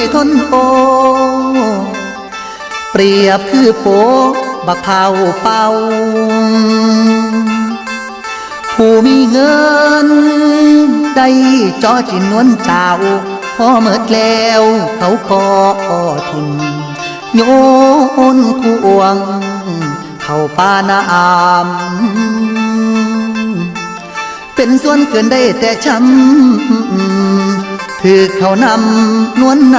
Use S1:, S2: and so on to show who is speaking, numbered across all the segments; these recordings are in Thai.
S1: จนได้ทนโอเปรียบคือโปบักเผาเป่าผู้มีเงิน ได้จอจินนวลเจ้าพอเมิดแล้วเขาก็ทิมโยนควง เข้าป่านาอามเป็นส่วนเกินได้แต่ช้ำ ถือเขานำนวลใน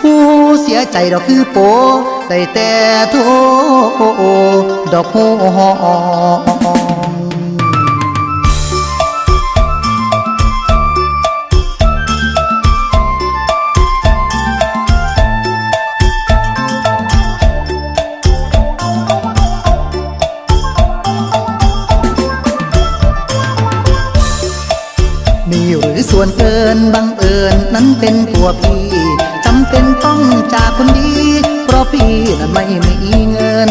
S1: ผู้เสียใจดอกคือโปได้แต่โทดอกโห นี่หรือส่วนเกินบังเอิญนั้นเป็นตัวพี่จำเป็นต้องจากคนดี เพราะพี่นั้นไม่มีเงิน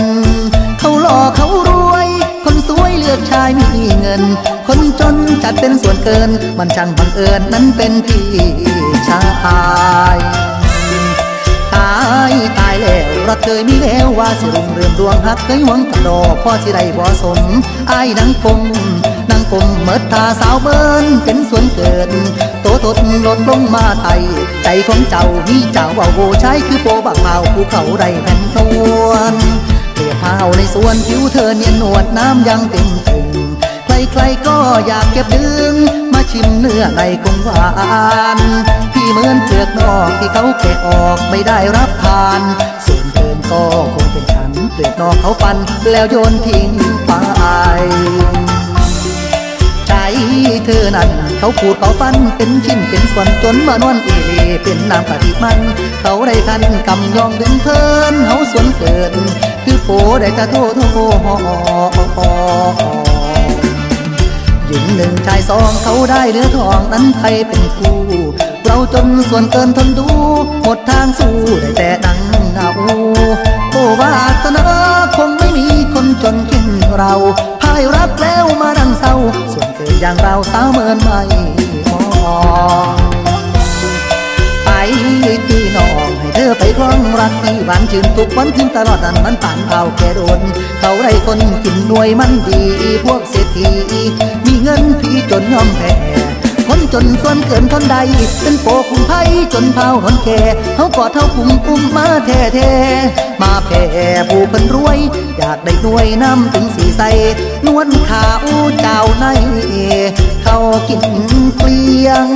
S1: เขาหล่อเขารวย คนสวยเลือกชายมีเงิน คนจนจัดเป็นส่วนเกิน มันช่างบังเอิญนั้นเป็นพี่ชายตายตายแล้วรักเคยมีแล้วว่าสิรุ่งเรืองดวงหักเคยหวังกันดอพ่อสิได้บ่สมอายนังคง คมเมิดตาสาวเบิ้นเป็นส่วนเกินโตตดลดลงมาไทยใจของเจ้ามีเจ้าว่าโวใช้คือโปบักเผาภูเขาได้แผ่นนวลเปรียบเผาในสวนผิวเธอเนียนนวดน้ำยังเต็มถึงใครๆก็อยากเก็บดึง มาชิมเนื้อในคงหวานพี่เหมือนเปลือกนอกที่เขาแกะออกไม่ได้รับทาน ส่วนเกินก็คงเป็นฉันเปลือกนอกเขาฟันแล้วโยนทิ้งไป เขาขูดเขาฟันเป็นชิ้นเป็นส่วนจนมานวลเอเลเป็นน้ำกะทิมัน เขาได้ทันกำยองดึงเพลินเขาส่วนเกินคือโปได้ต่โทโทหญิงหนึ่งชายสองเขาได้เนื้อทองนั้นใครเป็นคู่เราจนส่วนเกินทนดูหมดทางสู้ได้แต่ดังเงาโอ้วาสนาคงไม่มีคนจนขึ้นเรา อย่างเราสาวเมินไม่มองไปตีน้องให้เธอไปคล้องรักที่หวานชื่นทุกวันคืนตลอดนั้นมันป่านเอาแก่โดนเขาได้คนกินหน่วยมันดี พวกเศรษฐีมีเงินพี่จนยอมแพ้คนจนส่วนเกินคนใด เป็นโปคุมไพ่จนเผาหนแก่เขากอดเท่าคุมกุมมาแท้แท้มาแผ่ผู้เพิ่นรวย อยากได้หน่วยน้ำถึงสีใสนวลขาวเจ้าใน กินเกลียง